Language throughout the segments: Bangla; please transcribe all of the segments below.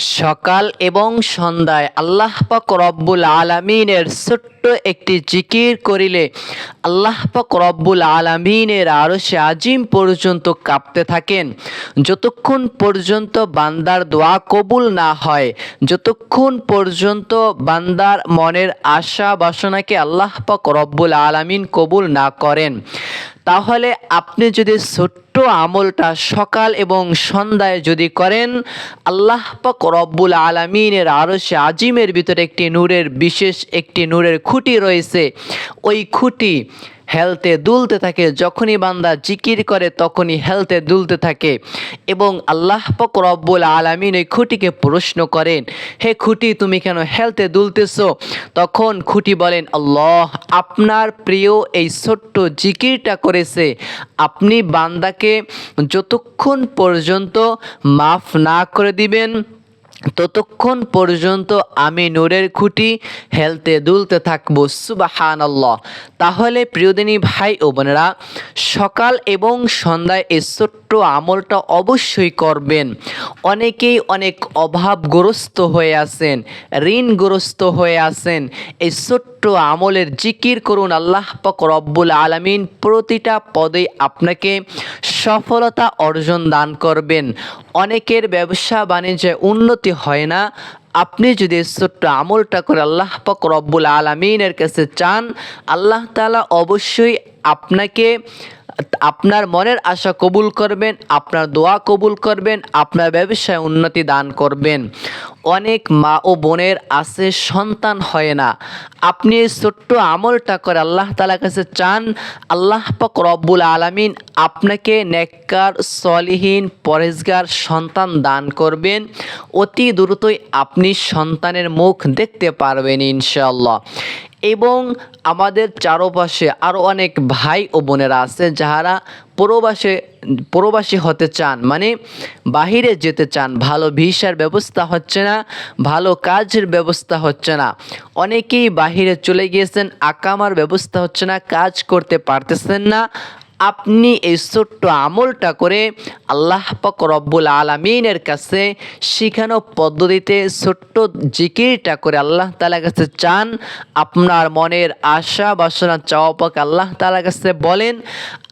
সকাল এবং সন্ধ্যায় আল্লাহ পাক রব্বুল আলামিনের ছোট্ট একটি জিকির করিলে আল্লাহ পাক রব্বুল আলামিনের আরও সে আজিম পর্যন্ত কাঁপতে থাকেন। যতক্ষণ পর্যন্ত বান্দার দোয়া কবুল না হয়, যতক্ষণ পর্যন্ত বান্দার মনের আশা বাসনাকে আল্লাহ পাক রব্বুল আলামিন কবুল না করেন তাহলে আপনি যদি ছোট্ট আমলটা সকাল এবং সন্ধ্যায় যদি করেন, আল্লাহ পাক রব্বুল আলমিনের আরও সে আজিমের ভিতরে একটি নূরের, বিশেষ একটি নূরের খুঁটি রয়েছে। ওই খুঁটি হেলতে দুলতে থাকে, যখনই বান্দা জিকির করে তখনই হেলতে দুলতে থাকে। এবং আল্লাহ পাক রব্বুল আলমিন ওই খুঁটিকে প্রশ্ন করেন, হে খুঁটি, তুমি কেন হেলতে দুলতেছো? তখন খুঁটি বলেন, আল্লাহ, আপনার প্রিয় এই ছোট্ট জিকিরটা করেছে। আপনি বান্দাকে যতক্ষণ পর্যন্ত মাফ না করে দিবেন ততক্ষণ পর্যন্ত আমি নূরের খুঁটি হেলতে দুলতে থাকব সুবাহান তাহলে প্রিয়দিনী ভাই ও বোনেরা, সকাল এবং সন্ধ্যায় এই ছোট্ট আমলটা অবশ্যই করবেন। অনেকেই অনেক অভাবগ্রস্ত হয়ে আছেন, ঋণগ্রস্ত হয়ে আছেন। এই ছোট্ট আমলের জিকির করুন আল্লাহ পাক রব্বুল আলমিন। প্রতিটা পদে আপনাকে সফলতা অর্জন দান করবেন। অনেকের ব্যবসা বাণিজ্যে উন্নতি হয় না। আপনি যদি ছোট্ট আমলটা করে আল্লাহ পাক রব্বুল আলমিনের কাছে চান, আল্লাহ তালা অবশ্যই আপনাকে আপনার মনের আশা কবুল করবেন, আপনার দোয়া কবুল করবেন, আপনার ব্যবসায় উন্নতি দান করবেন। অনেক মা ও বোনের আছে, সন্তান হয় না। আপনি এই ছোট্ট আমলটা করে আল্লাহ তালার কাছে চান, আল্লাহ পাক রব্বুল আলামিন আপনাকে নেককার, সলিহীন, পরেজগার সন্তান দান করবেন। অতি দ্রুতই আপনি সন্তানের মুখ দেখতে পারবেন ইনশাল্লাহ এবং আমাদের চারপাশে আরও অনেক ভাই ও বোনেরা আছে যারা প্রবাসে, প্রবাসী হতে চান মানে বাহিরে যেতে চান। ভালো ভিসার ব্যবস্থা হচ্ছে না, ভালো কাজের ব্যবস্থা হচ্ছে না। অনেকেই বাহিরে চলে গিয়েছেন, আকামার ব্যবস্থা হচ্ছে না, কাজ করতে পারতেছেন না আপনি এই ছোট্ট আমলটা করে আল্লাহ পাক রব্বুল আলমিনের কাছে শিখানো পদ্ধতিতে ছোট্ট জিকিরটা করে আল্লাহ তালার কাছে চান। আপনার মনের আশা বাসনা চাওয়া পাক আল্লাহ তালার কাছে বলেন,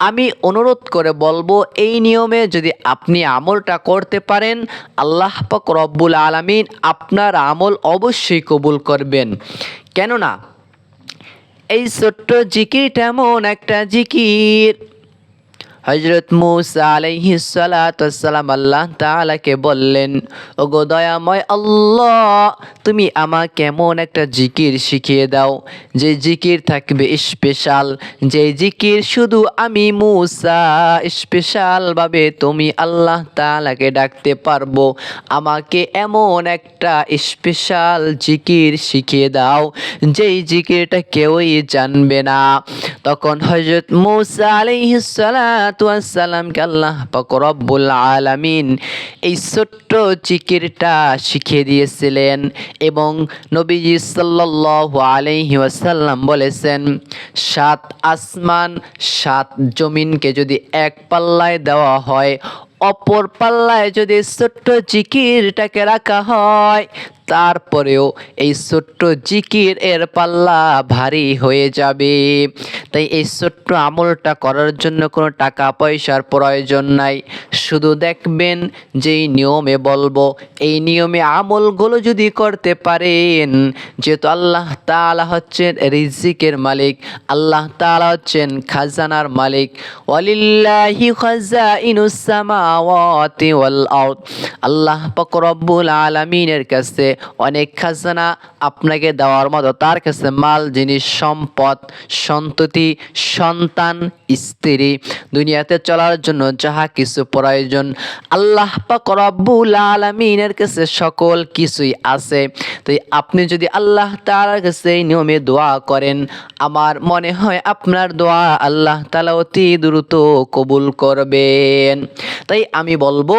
আমি অনুরোধ করে বলব, এই নিয়মে যদি আপনি আমলটা করতে পারেন, আল্লাহ পাক রব্বুল আলমিন আপনার আমল অবশ্যই কবুল করবেন। কেননা, এই ছোট্ট জিকিরটা এমন একটা জিকির হজরত মুসা আলাইহি সালাম আল্লাহ তাআলাকে বললেন, ওগো দয়াময় আল্লাহ, তুমি আমাকে এমন একটা জিকির শিখিয়ে দাও, যে জিকির থাকবে স্পেশাল, যে জিকির শুধু আমি মুসা স্পেশালভাবে তুমি আল্লাহ তাআলাকে ডাকতে পারব, আমাকে এমন একটা স্পেশাল জিকির শিখিয়ে দাও, যেই জিকিরটা কেউই জানবে না। তখন হজরত মুসা আলাইহিস সালাতামকে আল্লাহ রব্বুল আলামিন এই ছোট্ট জিকিরটা শিখিয়ে দিয়েছিলেন এবং নবীজি সাল্লাল্লাহু আলাইহি ওয়াসাল্লাম বলেছেন, সাত আসমান, সাত জমিনকে যদি এক পাল্লায় দেওয়া হয়, অপর পাল্লায় যদি ছোট্ট জিকিরটাকে রাখা হয় তারপরেও এই ছোট্ট জিকির এর পাল্লা ভারী হয়ে যাবে। তাই এই ছোট্ট আমলটা করার জন্য কোনো টাকা পয়সার প্রয়োজন নাই। শুধু দেখবেন যেই নিয়মে বলব, এই নিয়মে আমলগুলো যদি করতে পারেন, যেহেতু আল্লাহ তাআলা হচ্ছেন রিজিকের মালিক, আল্লাহ তাআলা হচ্ছেন খাজানার মালিক। ওয়ালিল্লাহি খাজাইনুস সামাওয়াতি ওয়াল আল্লাহ পাক আলামিনের কাছে অনেক খাজানা আপনাকে দেওয়ার মতো। তার কাছে মাল, জিনিস, সম্পদ, সন্ততি, সন্তান, স্ত্রী, দুনিয়াতে চলার জন্য যাহা কিছু প্রয়োজন, আল্লাহ পাক রব্বুল আলামিনের কাছে সকল কিছুই আছে। তো আপনি যদি আল্লাহ তাআলার কাছে নিয়মে দোয়া করেন, আমার মনে হয় আপনার দোয়া আল্লাহ তাআলা অতি দ্রুত কবুল করবেন। তাই আমি বলব,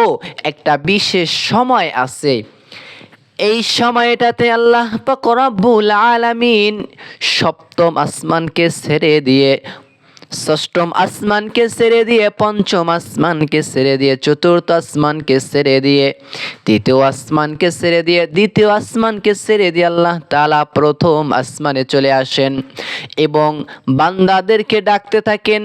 একটা বিশেষ সময় আছে এই সময়টাতে আল্লাহ রব্বুল আলামিন সপ্তম আসমানকে ছেড়ে দিয়ে, ষষ্ঠম আসমানকে ছেড়ে দিয়ে, পঞ্চম আসমানকে ছেড়ে দিয়ে, চতুর্থ আসমানকে ছেড়ে দিয়ে, তৃতীয় আসমানকে ছেড়ে দিয়ে, দ্বিতীয় আসমানকে ছেড়ে দিয়ে আল্লাহ তালা প্রথম আসমানে চলে আসেন এবং বান্দাদেরকে ডাকতে থাকেন।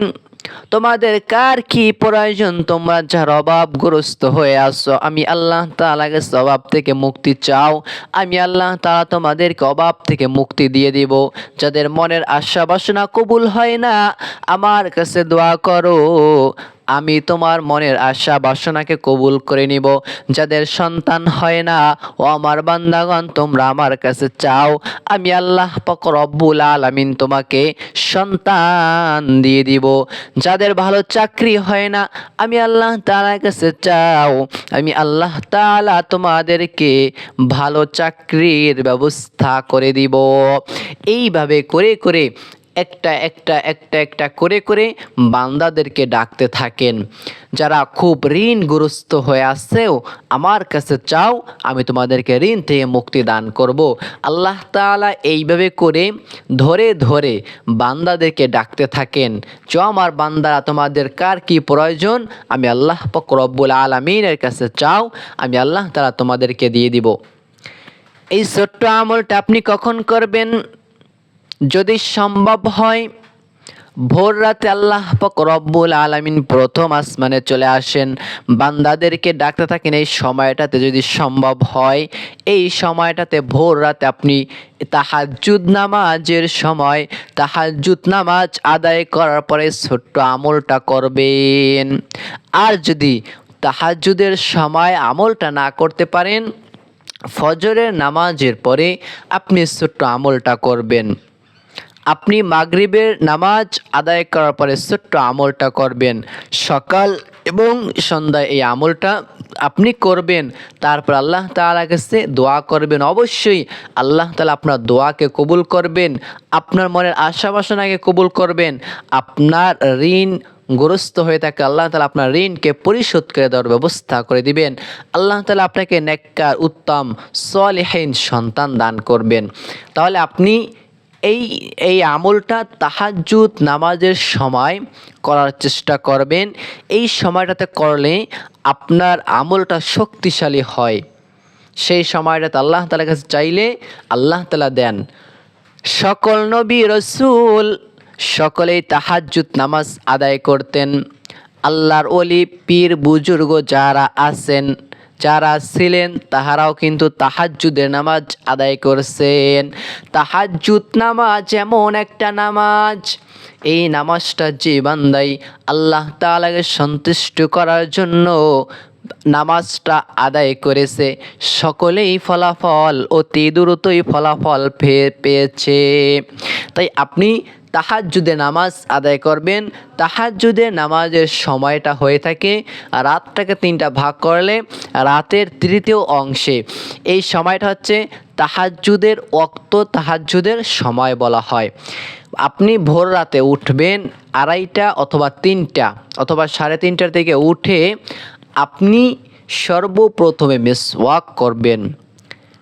তোমাদের কার কি প্রয়োজন? তোমরা যার অভাবগ্রস্ত হয়ে আসো আমি আল্লাহ তালাকে অভাব থেকে মুক্তি চাও। আমি আল্লাহ তালা তোমাদেরকে অভাব থেকে মুক্তি দিয়ে দিব। যাদের মনের আশা বাসনা কবুল হয় না, আমার কাছে দোয়া করো। আমি তোমার মনের আশা বাসনাকে কবুল করে নিব। যাদের সন্তান হয় না, ও আমার বান্দাগণ, তোমরা আমার কাছে চাও। আমি আল্লাহ পাক রব্বুল আলামিন তোমাকে সন্তান দিয়ে দিব। যাদের ভালো চাকরি হয় না, আমি আল্লাহ তাআলার কাছে চাও। আমি আল্লাহ তাআলা তোমাদেরকে ভালো চাকরির ব্যবস্থা করে দিব। এইভাবে করে করে একটা একটা একটা একটা করে করে বান্দাদেরকে ডাকতে থাকেন। যারা খুব ঋণগ্রস্ত হয়ে আসছেও আমার কাছে চাও, আমি তোমাদেরকে ঋণ থেকে মুক্তি দান করব। আল্লাহ তাআলা এইভাবে করে ধরে ধরে বান্দাদেরকে ডাকতে থাকেন। চ আমার বান্দারা, তোমাদের কার কি প্রয়োজন? আমি আল্লাহ পাক আলমিনের কাছে চাও, আমি আল্লাহ তালা তোমাদেরকে দিয়ে দিব। এই ছোট্ট আমলটা আপনি কখন করবেন? যদি সম্ভব হয়, ভোর রাতে আল্লাহ পাক রব্বুল আলামিন প্রথম আসমানে চলে আসেন। বান্দাদেরকে ডাকতে থাকেন, এই সময়টাতে যদি সম্ভব হয়, এই সময়টাতে ভোর রাতে আপনি তাহাজ্জুদ নামাজের সময় তাহাজ্জুদ নামাজ আদায় করার পরে ছোট্ট আমলটা করবেন। আর যদি তাহাজ্জুদের সময় আমলটা না করতে পারেন, ফজরের নামাজের পরে আপনি ছোট্ট আমলটা করবেন। আপনি মাগরিবের নামাজ আদায় করার পরে ছোট্ট আমলটা করবেন। সকাল এবং সন্ধ্যায় এই আমলটা আপনি করবেন। তারপর আল্লাহ তাআলা কাছে দোয়া করবেন। অবশ্যই আল্লাহ তালা আপনার দোয়াকে কবুল করবেন। আপনার মনের আশা বাসনাকে কবুল করবেন। আপনার ঋণ গ্রস্ত হয়ে থাকে আল্লাহ তালা আপনার ঋণকে পরিশোধ করে দেওয়ার ব্যবস্থা করে দিবেন। আল্লাহ তালা আপনাকে নেককার, উত্তম, সলেহীন সন্তান দান করবেন। তাহলে আপনি এই এই আমলটা তাহাজ্জুদ নামাজের সময় করার চেষ্টা করবেন। এই সময়টাতে করলে আপনার আমলটা শক্তিশালী হয়। সেই সময়টাতে আল্লাহ তালার কাছে চাইলে আল্লাহ তালা দেন। সকল নবী রসুল সকলেই তাহাজ্জুদ নামাজ আদায় করতেন। আল্লাহর অলি পীর বুজুর্গ যারা আছেন যারা ছিলেন, তাহারাও কিন্তু তাহাজ্জুদের নামাজ আদায় করছেন। তাহাজ্জুদ নামাজ এমন একটা নামাজ। এই নামাজটা যে বান্দাই আল্লাহ তাআলাকে সন্তুষ্ট করার জন্য নামাজটা আদায় করেছে, সকলেই ফলাফল অতি দ্রুতই ফলাফল পেয়েছে। তাই আপনি তাহাজ্জুদে নামাজ আদায় করবেন। তাহাজ্জুদের নামাজের সময়টা হয়ে থাকে, রাতটাকে তিনটা ভাগ করলে রাতের তৃতীয় অংশে। এই সময়টা হচ্ছে তাহাজ্জুদের অক্ত তাহাজ্জুদের সময় বলা হয়। আপনি ভোর রাতে উঠবেন আড়াইটা অথবা তিনটা অথবা সাড়ে তিনটার থেকে উঠে আপনি সর্বপ্রথমে মেসওয়াক করবেন।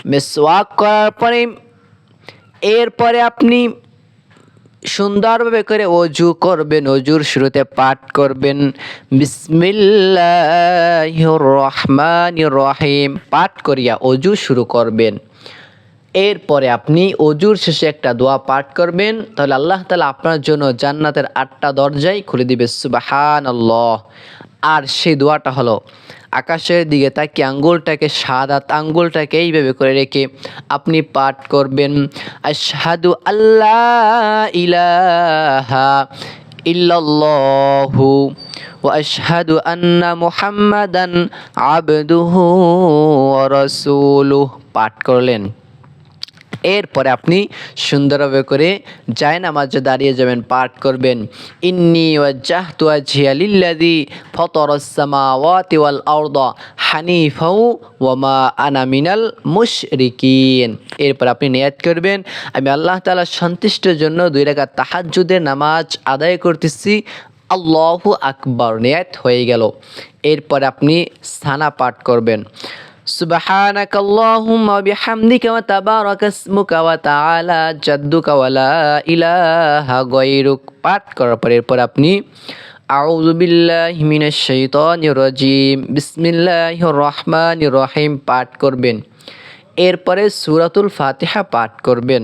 মেসওয়াক করার পরে, এরপরে আপনি সুন্দরভাবে করে অজু করবেন, অজুর শুরুতে পাঠ করবেন। বিসমিল্লাহির রহমানির রহিম পাঠ করিয়া অজু শুরু করবেন। এরপরে আপনি অজুর শেষে একটা দোয়া পাঠ করবেন। তাহলে আল্লাহ তালা আপনার জন্য জান্নাতের আটটা দরজাই খুলে দিবে সুবাহান আল্লাহ আর সেই দোয়াটা হলো আকাশের দিকে তাকে আঙ্গুলটাকে সাদাত আঙ্গুলটাকে এইভাবে করে রেখে আপনি পাঠ করবেন আশহাদু আল্লাহ ইলাহা ইল্লাল্লাহু وأشهد أن محمدا عبده ورسوله পাঠ করলেন এরপরে আপনি সুন্দরভাবে করে জায় নামাজে দাঁড়িয়ে যাবেন, পাঠ করবেন। ইন্নি ওয়াজ্জাহতু ওয়াজহিয়া লিল্লাযী ফাতারাস সামাওয়াতি ওয়াল আরদা হানিফাও ওয়া মা আনা মিনাল মুশরিকিন। এরপর আপনি নিয়াত করবেন, আমি আল্লাহ তাআলার সন্তুষ্টের জন্য দুই রাকাত তাহাজ্জুদের নামাজ আদায় করতেছি। আল্লাহু আকবর, নিয়াত হয়ে গেল। এরপর আপনি সানা পাঠ করবেন। سبحانك اللهم وبحمدك وتبارك اسمك وتعالى جدك ولا إله غيرك পাঠ করার পর এরপর আপনি আউযু বিল্লাহি মিনাশ শাইতানির রাজিম বিসমিল্লাহির রহমানির রহিম পাঠ করবেন এরপরে সূরাতুল ফাতিহা পাঠ করবেন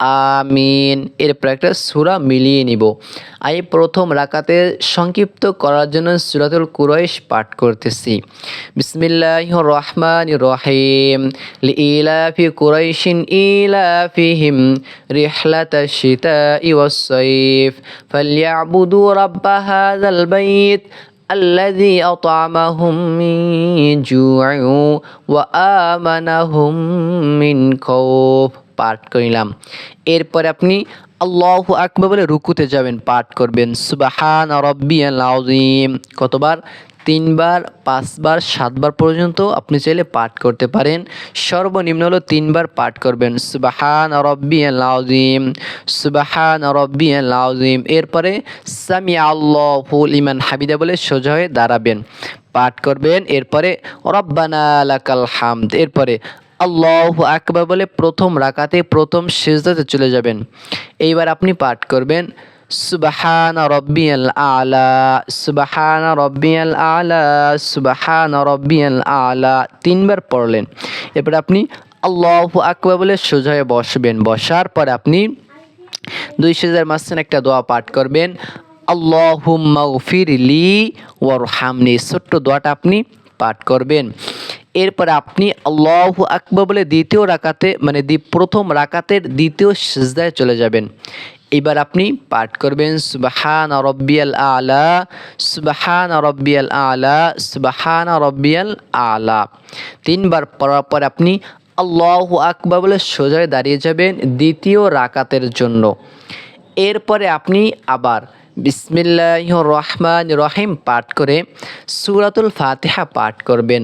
আমিন এরপর একটা সুরা মিলিয়ে নিব আমি প্রথম রাকাতে সংক্ষিপ্ত করার জন্য সুরাতুল কুরাইশ পাঠ করতেছি বিসমিল্লাহ রহমান রহিম ইলাফি কুরাইশিন ইলাফিহিম রিহলাত الشتاء والصيف فليعبدوا رب هذا البيت الذي أطعمهم من جوع وآمنهم من خوف পাঠ করিলাম। এরপর আপনি আল্লাহ আকবার বলে রুকুতে যাবেন, পাঠ করবেন। সুবাহান রব্বিয়াল আযীম। কতবার? তিনবার, পাঁচবার, সাতবার পর্যন্ত আপনি চাইলে পাঠ করতে পারেন। সর্বনিম্ন হলো তিনবার পাঠ করবেন। সুবাহান রব্বিয়াল আযীম। সুবাহান রব্বিয়াল আযীম। এরপরে সামি আল্লাহুল ইমান হাবিদা বলে সোজা হয়ে দাঁড়াবেন। পাঠ করবেন। এরপরে রব্বানা লাকাল হামদ। এরপরে আল্লাহ আকবার বলে প্রথম রাকাতে, প্রথম সেজদাতে চলে যাবেন। এইবার আপনি পাঠ করবেন, সুবাহান রব্বিয়াল আলা, সুবাহান রব্বিয়াল আলা, সুবাহান রব্বিয়াল আলা, তিনবার পড়লেন। এরপর আপনি আল্লাহ আকবার বলে সোজা হয়ে বসবেন। বসার পর আপনি দুই সেজার মাঝখানে একটা দোয়া পাঠ করবেন, আল্লাহুম্মা ফিরলি ওয়ারহামনি। ছোট্ট দোয়াটা আপনি পাঠ করবেন। এরপরে আপনি আল্লাহ আকবর বলে দ্বিতীয় রাকাতে মানে প্রথম রাকাতের দ্বিতীয় সিজদায় চলে যাবেন। এবার আপনি পাঠ করবেন, সুবাহান রব্বিয়াল আলা, সুবাহান রব্বিয়াল আলা, সুবাহান রব্বিয়াল আলা। তিনবার পড়ার পর আপনি আল্লাহ আকবর বলে সোজায় দাঁড়িয়ে যাবেন দ্বিতীয় রাকাতের জন্য। এরপরে আপনি আবার বিসমিল্লাহ রহমান রহিম পাঠ করে সুরাতুল ফাতিহা পাঠ করবেন।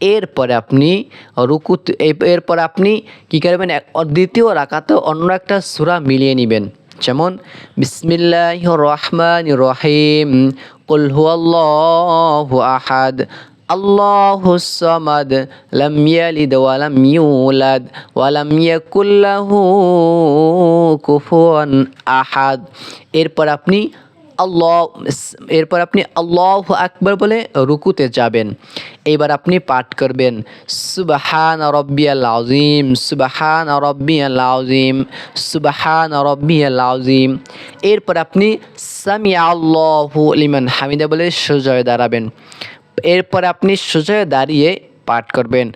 এরপরে আপনি রুকুত এরপর আপনি কী করবেন? দ্বিতীয় রাকাতে অন্য একটা সুরা মিলিয়ে নেবেন। যেমন বিসমিল্লাহ রহমান রহিম, কুল হুয়াল্লাহু আহাদ আল্লাহ সামাদ, লাম ইয়ালিদ ওয়ালাম ইউলাদ ওয়ালাম ইয়াকুল্লাহু কুফুয়ান আহাদ। এরপর আপনি আল্লাহ এরপর আপনি আল্লাহ আকবর বলে রুকুতে যাবেন। এবার আপনি পাঠ করবেন, সুবাহান রব্বিয়াল আজিম সুবাহান রব্বিয়াল আজিম সুবাহান রব্বিয়াল আজিম এরপর আপনি সামি আল্লাহ লিমান হামিদা বলে সোজয় দাঁড়াবেন। এরপর আপনি সোজয় দাঁড়িয়ে পাঠ করবেন,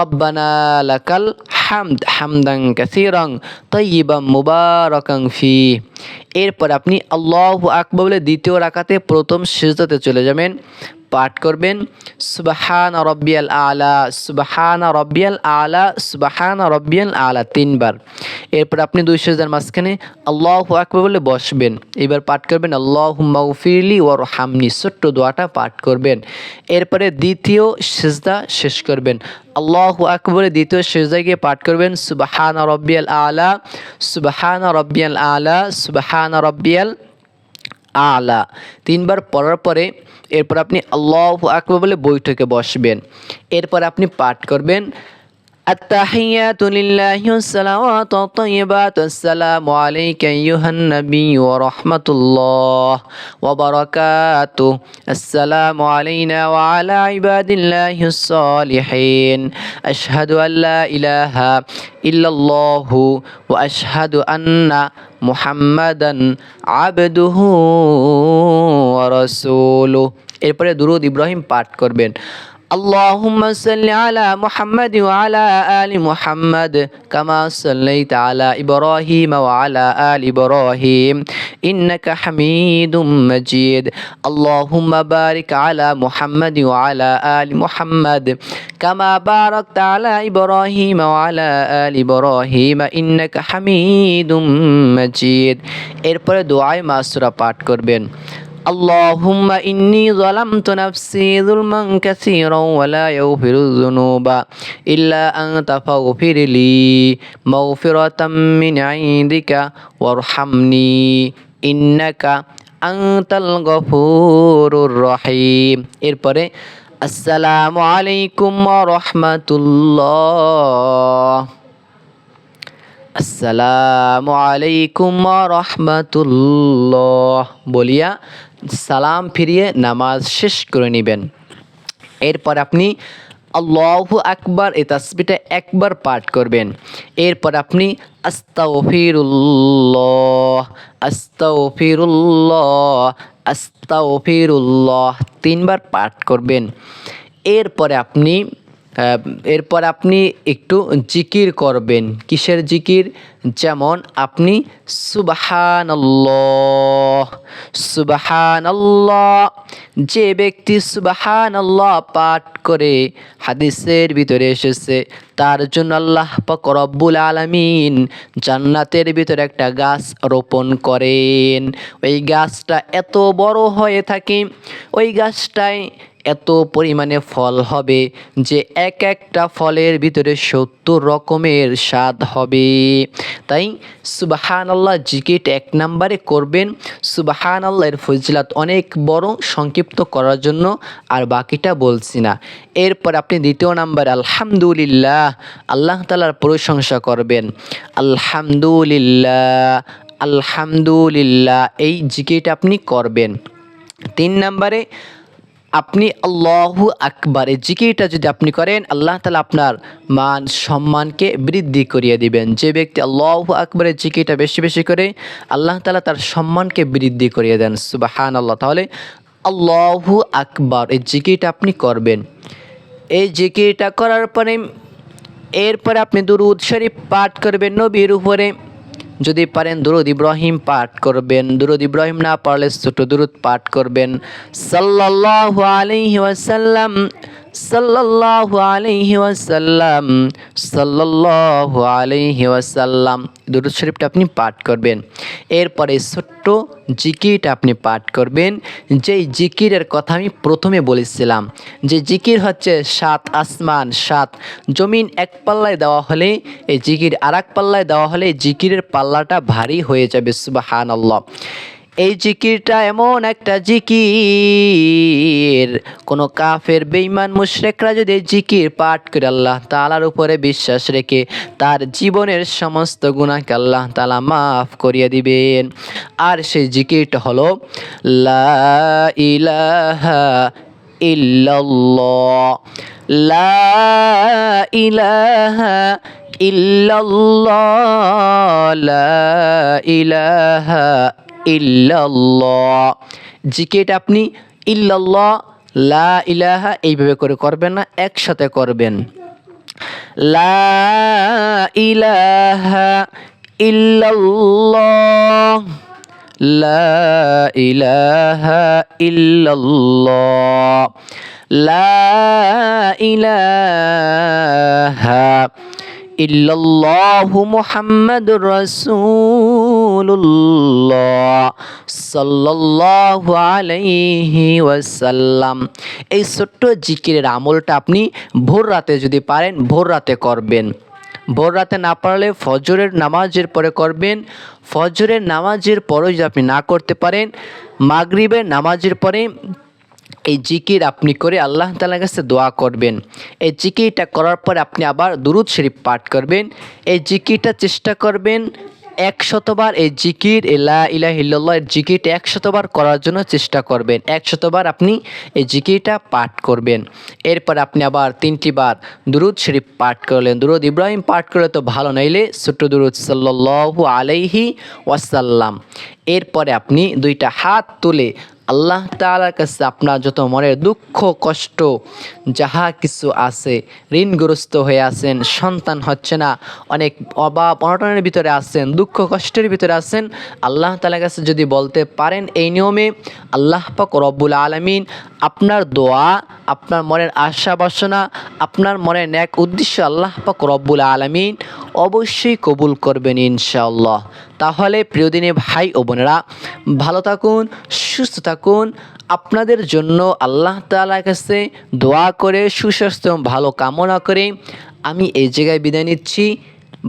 রব্বানা লাকাল হামদ হামদাং কাসিরং তৈবাম মুবারকাং ফি এরপর আপনি আল্লাহ আকবর বলে দ্বিতীয় রাকাতে প্রথম সিজদাতে চলে যাবেন। পাঠ করবেন, সুবাহান রব্বিয়াল আলা, সুবাহান রব্বিয়াল আলা, সুবাহান রব্বিয়াল আলা তিনবার। এরপর আপনি দুই সেজার মাঝখানে আল্লাহ আকবর বলে বসবেন। এবার পাঠ করবেন আল্লাহ মাউফিরলি ওর হামনি ছোট্ট দোয়াটা পাঠ করবেন। এরপরে দ্বিতীয় সেজদা শেষ করবেন। আল্লাহ আকবরে দ্বিতীয় সেজদায় গিয়ে পাঠ করবেন, সুবাহান রব্বিয়াল আলা, সুবাহান রব্বিয়াল আলা, সুবাহান রব্বিয়াল আলা। তিনবার পড়ার পরে এরপর আপনি আল্লাহ আকবর বলে বৈঠকে বসবেন। এরপর আপনি পাঠ করবেন। التحيات لله والصلوات الطيبات السلام عليك أيها النبي ورحمة الله وبركاته السلام علينا وعلى عباد الله الصالحين أشهد أن لا إله إلا الله وأشهد أن محمدا عبده ورسوله এরপরে দুরুদ ইব্রাহিম পাঠ করবেন اللهم صل على محمد وعلى آل محمد كما صليت على إبراهيم وعلى آل إبراهيم إنك حميد مجيد اللهم بارك على محمد وعلى آل محمد كما باركت على إبراهيم وعلى آل إبراهيم إنك حميد مجيد এরপরে দোয়ায় মাসুরা পাঠ করবেন اللهم إني ظلمت نفسي ظلما كثيرا ولا يغفر الذنوب إلا أنت فاغفر لي مغفرة من عندك وارحمني إنك أنت الغفور الرحيم এরপরে আসসালামু আলাইকুম রহমতুল্লাহ আসসালামু আলাইকুম রহমতুল্লাহ বলিয়া সালাম ফিরিয়ে নামাজ শেষ করে নেবেন। এরপর আপনি আল্লাহু আকবার, এই তাসবিটা একবার পাঠ করবেন। এরপর আপনি আস্তাগফিরুল্লাহ আস্তাগফিরুল্লাহ আস্তাগফিরুল্লাহ তিনবার পাঠ করবেন। এরপরে আপনি এরপর আপনি একটু জিকির করবেন। কিসের জিকির? যেমন আপনি সুবাহানাল্লাহ সুবাহানাল্লাহ, যে ব্যক্তি সুবাহানাল্লাহ পাঠ করে হাদিসের ভিতরে এসেছে, তার জন্য আল্লাহ রব্বুল আলামিন জান্নাতের ভিতরে একটা গাছ রোপণ করেন। ওই গাছটা এত বড় হয়ে থাকে, ওই গাছটায় এত পরিমাণে ফল হবে যে এক একটা ফলের ভিতরে সত্তর রকমের স্বাদ হবে। তাই সুবাহান আল্লাহ জিকিট এক নাম্বারে করবেন। সুবাহান আল্লাহর ফজিলাত অনেক বড়, সংক্ষিপ্ত করার জন্য, আর বাকিটা বলছি না। এরপর আপনি দ্বিতীয় নাম্বার, আলহামদুলিল্লাহ, আল্লাহ তালার প্রশংসা করবেন। আলহামদুলিল্লাহ আলহামদুলিল্লাহ, এই জিকিটা আপনি করবেন। তিন নম্বরে আপনি আল্লাহু আকবার জিকিরটা যদি আপনি করেন, আল্লাহ তালা আপনার মান, সম্মানকে বৃদ্ধি করিয়ে দিবেন। যে ব্যক্তি আল্লাহু আকবরের জিকিরটা বেশি বেশি করে, আল্লাহ তালা তার সম্মানকে বৃদ্ধি করিয়ে দেন। সুবাহান আল্লাহ তাহলে আল্লাহু আকবার, এই জিকিরটা আপনি করবেন। এই জিকিরটা করার পরে, এরপরে আপনি দুরুদ শরীফ পাঠ করবেন নবীর উপরে। যদি পারেন, দুরুদ ইব্রাহিম পাঠ করবেন। দুরুদ ইব্রাহিম না পারলে ছোট দুরুদ পাঠ করবেন। সাল্লাল্লাহু আলাইহি ওয়াসাল্লাম সাল্লাল্লাহু আলাইহি ওয়াসাল্লাম, সাল্লাল্লাহু আলাইহি ওয়াসাল্লাম। দুরুদ শরীফটা আপনি পাঠ করবেন। এরপরে ছোট্ট জিকিরটা আপনি পাঠ করবেন। যেই জিকিরের কথা আমি প্রথমে বলেছিলাম, যে জিকির হচ্ছে সাত আসমান, সাত জমিন এক পাল্লায় দেওয়া হলে এই জিকির আর এক পাল্লায় দেওয়া হলে জিকিরের পাল্লাটা ভারী হয়ে যাবে সুবাহান আল্লাহ এই জিকিরটা এমন একটা জিকির। কোনো কাফের, বেঈমান, মুশরেকরা যদি এই জিকির পাঠ করে আল্লাহ তালার উপরে বিশ্বাস রেখে তার জীবনের সমস্ত গুণাকে আল্লাহ তালা মাফ করিয়ে দিবেন। আর সেই জিকিরটা হলো, লা ইলাহা ইল্লাল্লাহ। লা ইলাহা লা ইলাহা ইল্লাল্লাহ। জিকিরটা আপনি ইল্লাল্লাহ, লা ইলাহা এইভাবে করে করবেন না, একসাথে করবেন। লা ইলাহা ইল্লাল্লাহ, লা ইলাহা ইল্লাল্লাহ, লা ইলাহা ইল্লাল্লাহু মুহাম্মাদুর রাসূলুল্লাহ সাল্লাল্লাহু আলাইহি এই ছোট্ট জিকিরের আমলটা আপনি ভোর রাতে যদি পারেন, ভোর রাতে করবেন। ভোর রাতে না পারলে ফজরের নামাজের পরে করবেন। ফজরের নামাজের পরেও যদি আপনি না করতে পারেন, মাগরিবের নামাজের পরে এই জিকির আপনি করে আল্লাহ তালার কাছে দোয়া করবেন। এই জিকিরটা করার পরে আপনি আবার দুরুদ শরীফ পাঠ করবেন। এই জিকিরটা চেষ্টা করবেন একশতবার এই জিকির এলা ইলা হিল্লাহ এর জিকিরটা একশতবার করার জন্য চেষ্টা করবেন। একশতবার আপনি এই জিকিরটা পাঠ করবেন। এরপর আপনি আবার তিনটি বার দুরুদ শরীফ পাঠ করলেন। দুরুদ ইব্রাহিম পাঠ করলে তো ভালো, নইলে ছোট্ট দুরুদ সাল্লু আলাইহি ওয়াসাল্লাম। এরপরে আপনি দুইটা হাত তুলে আল্লাহ তাআলার কাছে আপনার যত মনের দুঃখ, কষ্ট, যাহা কিছু আছে, ঋণগ্রস্ত হয়ে আছেন, সন্তান হচ্ছে না, অনেক অভাব, অনটনের ভিতরে আছেন, দুঃখ, কষ্টের ভিতরে আছেন, আল্লাহ তাআলার কাছে যদি বলতে পারেন এই নিয়মে, আল্লাহ পাক রব্বুল আলামিন আপনার দোয়া, আপনার মনের আশা বাসনা, আপনার মনের ন্যাক উদ্দেশ্য আল্লাহ পাক রব্বুল আলামিন অবশ্যই কবুল করবেন ইনশাআল্লাহ। তাহলে প্রিয়দিনী ভাই ও বোনেরা, ভালো থাকুন, সুস্থ থাকুন। আপনাদের জন্য আল্লাহ তালার কাছে দোয়া করে সুস্বাস্থ্য ভালো কামনা করে। আমি এই জায়গায় বিদায় নিচ্ছি।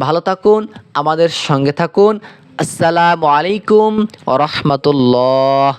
ভালো থাকুন, আমাদের সঙ্গে থাকুন। আসসালামু আলাইকুম রহমতুল্লাহ।